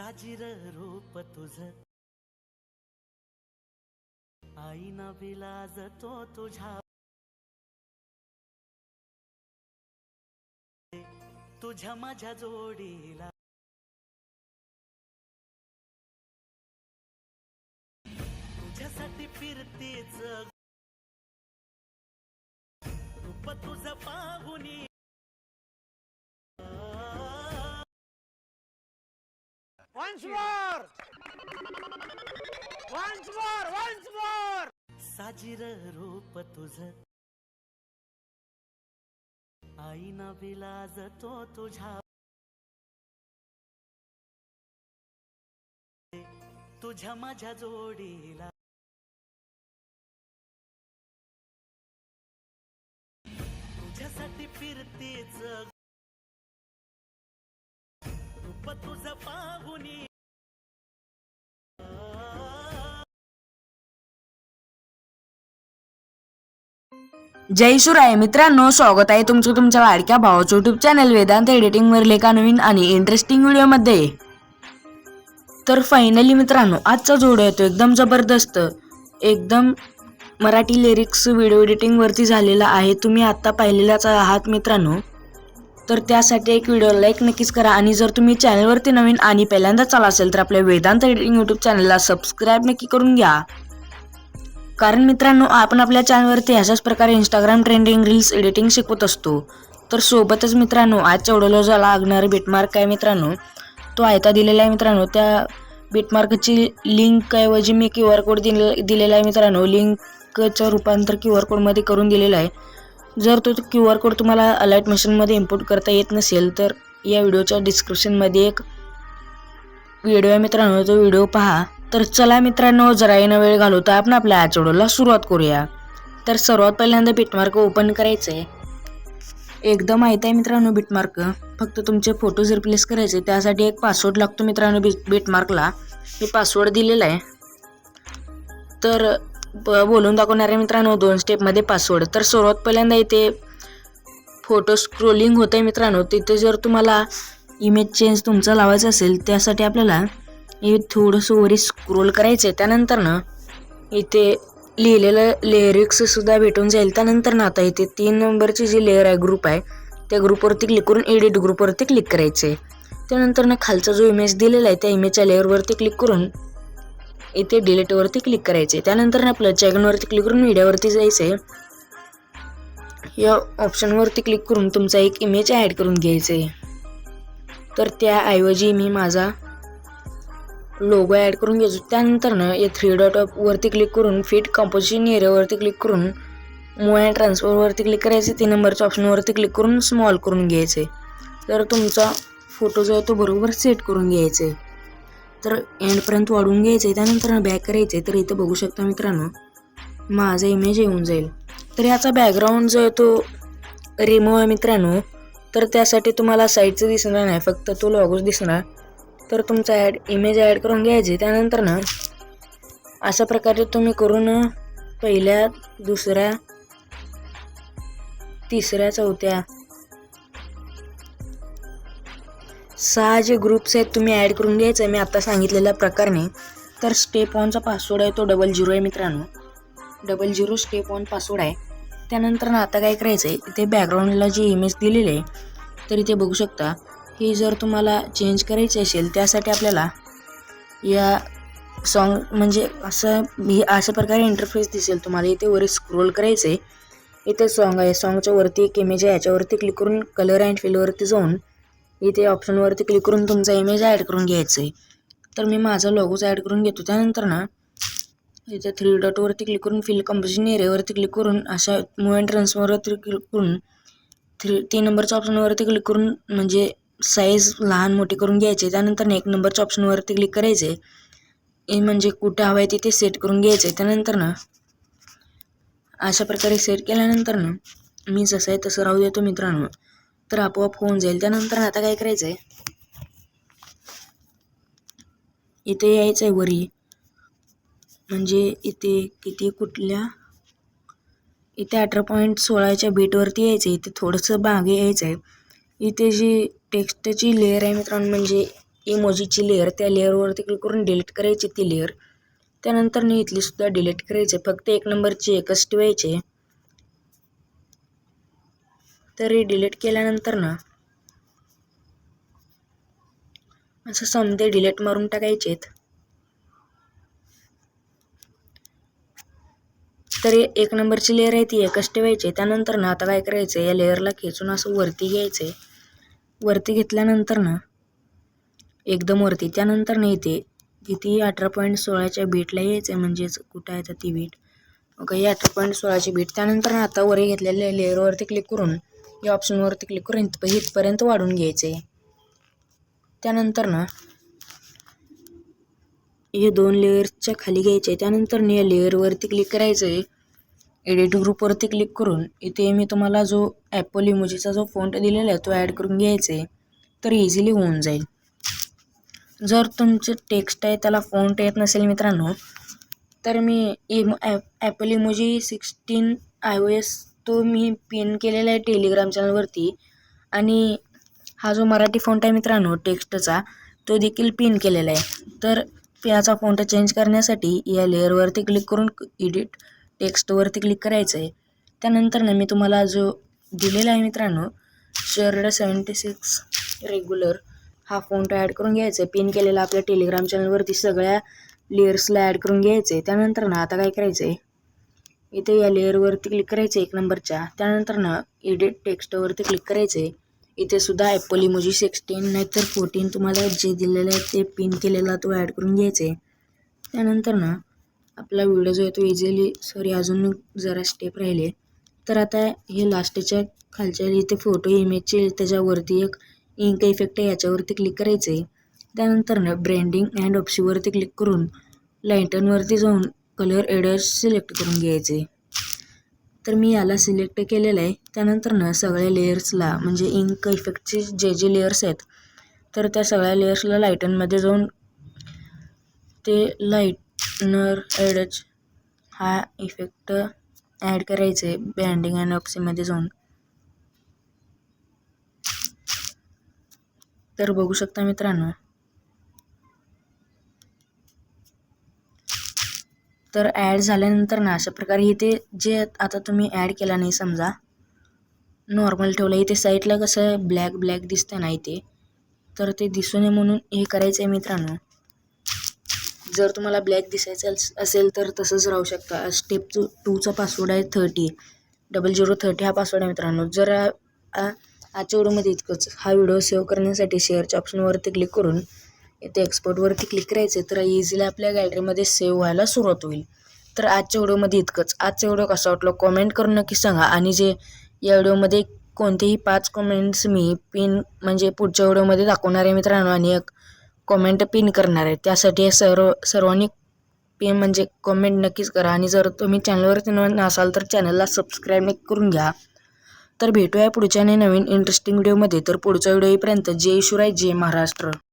साजिर रूप तुझ. आईना बिलाज तो तुझ्या. तुझ्या माझ्या जोडीला. तुझ्यासाठी फिरतेच. रूप तुझं पाहुनी Once more! Once more! Once more! साजिर रूप तुझ आईना विलाज तो तुझ्या तुझ्या माझ्या जोडीला कुणी जय शिवराय. मित्रांनो स्वागत आहे तुमचं तुमच्या वाडक्या भावाचं युट्यूब चॅनल वेदांत एडिटिंगवरील एका नवीन आणि इंटरेस्टिंग व्हिडिओमध्ये तर फायनली मित्रांनो आजचा जोड येतो. एकदम जबरदस्त. एकदम मराठी लिरिक्स व्हिडिओ एडिटिंगवरती झालेला आहे. तुम्ही आत्ता पाहिलेलाच आहात मित्रांनो. तर त्यासाठी एक व्हिडिओ लाईक नक्कीच करा. आणि जर तुम्ही चॅनलवरती नवीन आणि पहिल्यांदा चाला असेल तर आपल्या वेदांत एडिटिंग यूट्यूब चॅनलला सबस्क्राईब नक्की करून घ्या. कारण मित्रांनो आपण आपल्या चॅनलवरती अशाच प्रकारे इंस्टाग्राम ट्रेंडिंग रील्स एडिटिंग शिकवत असतो. तर सोबतच मित्रांनो आजच्या व्हिडिओला जो लागणारा बिटमार्क आहे मित्रांनो. तो आयता दिलेला आहे मित्रांनो. त्या बिटमार्कची लिंकऐवजी मी क्यू आर कोड दिले दिलेला आहे मित्रांनो. लिंकचं रूपांतर क्यू आर कोडमध्ये करून दिलेलं आहे. जर तो क्यू आर कोड तुम्हाला अलाइट मशीनमध्ये इम्पोर्ट करता येत नसेल तर या व्हिडिओच्या डिस्क्रिप्शनमध्ये एक व्हिडिओ आहे मित्रांनो. तो व्हिडिओ पहा. तर चला मित्रांनो जरा येणं वेळ घालवता. आपण आपल्या आजच्या सुरुवात करूया. तर सर्वात पहिल्यांदा बिटमार्क ओपन करायचं आहे एकदम माहीत आहे मित्रांनो बिटमार्क फक्त तुमचे फोटोज रिप्लेस करायचे. त्यासाठी एक पासवर्ड लागतो मित्रांनो बि बिटमार्कला मी पासवर्ड दिलेला आहे. तर बोलून दाखवणारे मित्रांनो दोन स्टेपमध्ये पासवर्ड तर सर्वात पहिल्यांदा इथे फोटो स्क्रोलिंग होतं आहे मित्रांनो. तिथे जर तुम्हाला इमेज चेंज तुमचा लावायचा असेल त्यासाठी आपल्याला हे थोडंसं वरी स्क्रोल करायचं आहे त्यानंतर ना इथे लिहिलेलं लिरिक्ससुद्धा भेटून जाईल. त्यानंतर ना आता इथे तीन नंबरची जी लेअर आहे ग्रुप आहे त्या ग्रुपवरती क्लिक करून एडिट ग्रुपवरती क्लिक करायचं आहे त्यानंतर ना खालचा जो इमेज दिलेला आहे त्या इमेजच्या लेअरवरती क्लिक करून इथे डिलीटवरती क्लिक करायचे. त्यानंतर आपलं चॅगनवरती क्लिक करून मीडियावरती जायचं आहे या ऑप्शनवरती क्लिक करून तुमचा एक इमेज ॲड करून घ्यायचं तर त्याऐवजी मी माझा लोगो ॲड करून घ्यायचो त्यानंतर ना या थ्री डॉट वरती क्लिक करून फिट कंपोजिशन एरियावरती क्लिक करून मूव अँड ट्रान्सफरवरती क्लिक करायचे. तीन नंबरच्या ऑप्शनवरती क्लिक करून स्मॉल करून घ्यायचे. तर तुमचा फोटो जो आहे तो बरोबर सेट करून घ्यायचे. तर एंडपर्यंत वाढवून आहे त्यानंतर बॅक करायचे तर इथं बघू शकता मित्रांनो माझा इमेज येऊन जाईल. तर याचा बॅकग्राऊंड जो आहे तो रिमूव्ह आहे मित्रांनो. तर त्यासाठी तुम्हाला साईडचं दिसणार नाही फक्त तो लॉगोच दिसणार. तर तुमचा ॲड इमेज ॲड करून घ्यायची. त्यानंतर ना अशा प्रकारे तुम्ही करून पहिल्या दुसऱ्या तिसऱ्या चौथ्या सहा जे ग्रुप्स आहेत तुम्ही ॲड करून घ्यायचं आहे. मी आत्ता सांगितलेल्या प्रकारे तर स्टेप वनचा पासवर्ड आहे तो डबल झिरो आहे मित्रांनो. Double zero step one password आहे. त्यानंतर ना आता काय करायचं आहे इथे बॅकग्राऊंडला जी इमेज दिलेली आहे तर इथे बघू शकता ही जर तुम्हाला चेंज करायची असेल त्यासाठी आपल्याला या सॉन्ग म्हणजे असं ही अशा प्रकारे इंटरफेस दिसेल. तुम्हाला इथे वर स्क्रोल करायचं आहे इथे सॉन्ग आहे सॉन्गच्या वरती एक इमेज आहे याच्यावरती क्लिक करून कलर अँड फिलवरती जाऊन इथे ऑप्शनवरती क्लिक करून तुमचा इमेज ॲड करून घ्यायचं आहे तर मी माझा लोगोच ॲड करून घेतो. त्यानंतर ना इथे थ्री डॉटवरती क्लिक करून फिल कंपोजिशन एरियावरती क्लिक करून अशा मूव अँड ट्रान्सफरवरती क्लिक करून थ्री तीन नंबरच्या ऑप्शनवरती क्लिक करून म्हणजे साईज लहान मोठी करून घ्यायचे. त्यानंतर एक नंबरच्या ऑप्शनवरती क्लिक करायचे. म्हणजे कुठं हवं आहे तिथे सेट करून घ्यायचं. आहे त्यानंतर ना अशा प्रकारे सेट केल्यानंतर ना मी जसं आहे तसं राहू देतो मित्रांनो. तर आपोआप होऊन जाईल. त्यानंतर आता काय करायचं आहे इथे यायचं आहे वरी. म्हणजे इथे किती कुठल्या? इथे अठरा पॉईंट सोळाच्या बीटवरती यायचं आहे इथे थोडंसं मागे यायचं आहे इथे जी टेक्स्टची लेअर आहे मित्रांनो म्हणजे इमोजीची लेअर त्या लेअरवरती क्लिक करून डिलीट करायची ती लेअर त्यानंतर मी इथली सुद्धा डिलीट करायचे फक्त एक नंबरची एकच ठेवायचे तरी डिलीट केल्यानंतर ना असं समजे डिलीट मारून टाकायचेत. तर एक नंबरची लेअर आहे ती एकच ठेवायची. त्यानंतर ना आता काय करायचं या लेअरला खेचून असं वरती घ्यायचं वरती घेतल्यानंतर ना एकदम वरती. त्यानंतर ना इथे किती अठरा पॉईंट सोळाच्या बीटला यायचं आहे म्हणजेच कुठं आहे तर ती बीट ओके ही अठरा पॉईंट सोळाची बीट त्यानंतर ना आता वर घेतलेल्या लेअरवरती क्लिक करून या ऑप्शनवरती क्लिक करून इथप- इथपर्यंत वाढून घ्यायचं. आहे त्यानंतर ना हे दोन लेअर्सच्या खाली घ्यायचे. त्यानंतर या लेअरवरती क्लिक करायचं आहे एडिट ग्रुपवरती क्लिक करून इथे मी तुम्हाला जो ॲपल इमोजीचा जो फोंट दिलेला आहे तो ॲड करून घ्यायचा आहे तर इझिली होऊन जाईल. जर तुमचं टेक्स्ट आहे त्याला फोंट येत नसेल मित्रांनो तर मी इम app Apple emoji sixteen I O S तो मी पिन केलेला आहे टेलिग्राम चॅनलवरती आणि हा जो मराठी फॉन्ट आहे मित्रांनो टेक्स्टचा तो देखील पिन केलेला आहे. तर याचा फॉन्ट चेंज करण्यासाठी या लेअरवरती क्लिक करून एडिट टेक्स्टवरती क्लिक करायचं आहे त्यानंतर ना मी तुम्हाला जो दिलेला आहे मित्रांनो शर्ड सेवन्टी सिक्स रेग्युलर हा फॉन्ट ॲड करून घ्यायचा आहे पिन केलेला आपल्या टेलिग्राम चॅनलवरती सगळ्या लेअर्सला ॲड करून घ्यायचं आहे त्यानंतर ना आता काय करायचं आहे इथे या लेअरवरती क्लिक करायचं एक नंबरच्या त्यानंतर ना एडिट टेक्स्टवरती क्लिक करायचं आहे इथे सुद्धा ॲपल इमोजी सिक्स्टीन नाहीतर फोर्टीन तुम्हाला जे दिलेलं आहे ते पिन केलेला तो ॲड करून घ्यायचं आहे त्यानंतर ना आपला व्हिडिओ जो आहे तो इझिली सॉरी अजून जरा स्टेप राहिले. तर आता हे लास्टच्या खालच्या इथे फोटो इमेजचे त्याच्यावरती एक इंक इफेक्ट आहे याच्यावरती क्लिक करायचं आहे त्यानंतर ना ब्रँडिंग अँड ऑप्शीवरती क्लिक करून लाईटनवरती जाऊन कलर एडर्स सिलेक्ट करून घ्यायचे. तर मी याला सिलेक्ट केलेलं आहे. त्यानंतर ना सगळ्या लेयर्सला म्हणजे इंक इफेक्टचे जे जे लेयर्स आहेत तर त्या सगळ्या लेयर्सला लाईटनमध्ये जाऊन ते लाईटनर एडच हा इफेक्ट ॲड करायचं आहे बँडिंग अँड ऑप्सीमध्ये जाऊन. तर बघू शकता मित्रांनो तर ॲड झाल्यानंतर ना अशा प्रकारे इथे जे आता तुम्ही ॲड केला नाही समजा नॉर्मल ठेवलं इथे साईडला कसं ब्लॅक ब्लॅक दिसतं ना इथे तर ते दिसू नये म्हणून हे करायचं आहे मित्रांनो. जर तुम्हाला ब्लॅक दिसायचं असेल तर तसंच राहू शकता. स्टेप टू टूचा पासवर्ड आहे थर्टी डबल झिरो थर्टी हा पासवर्ड आहे मित्रांनो. जर आजच्या व्हिडिओमध्ये इतकंच. हा व्हिडिओ सेव्ह करण्यासाठी शेअरच्या ऑप्शनवरती क्लिक करून इथे एक्सपोर्टवरती क्लिक करायचं तर इझिली आपल्या गॅलरीमध्ये सेव्ह व्हायला सुरुवात होईल. तर आजच्या व्हिडिओमध्ये इतकंच. आजचा व्हिडिओ कसा वाटला कॉमेंट करून नक्की सांगा. आणि जे या व्हिडिओमध्ये कोणतेही पाच कमेंट्स मी पिन म्हणजे पुढच्या व्हिडिओमध्ये दाखवणार आहे मित्रांनो आणि एक कॉमेंट पिन करणार आहे. त्यासाठी सर्व सर्वांनी पिन म्हणजे कॉमेंट नक्कीच करा. आणि जर तुम्ही चॅनलवरती नवीन असाल तर चॅनलला सबस्क्राईब नक्की करून घ्या. तर भेटूया पुढच्या नवीन इंटरेस्टिंग व्हिडिओमध्ये तर पुढच्या व्हिडिओपर्यंत जय शिवराय जय महाराष्ट्र.